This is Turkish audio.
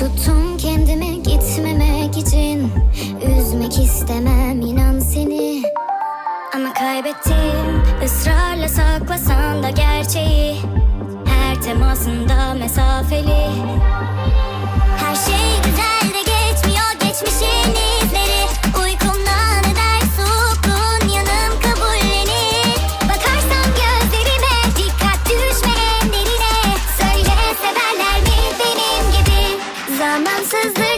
Tuttum kendimi gitmemek için Üzmek istemem inan seni. Ama kaybettim ısrarla saklasan da gerçeği. Her temasında mesafeli. is the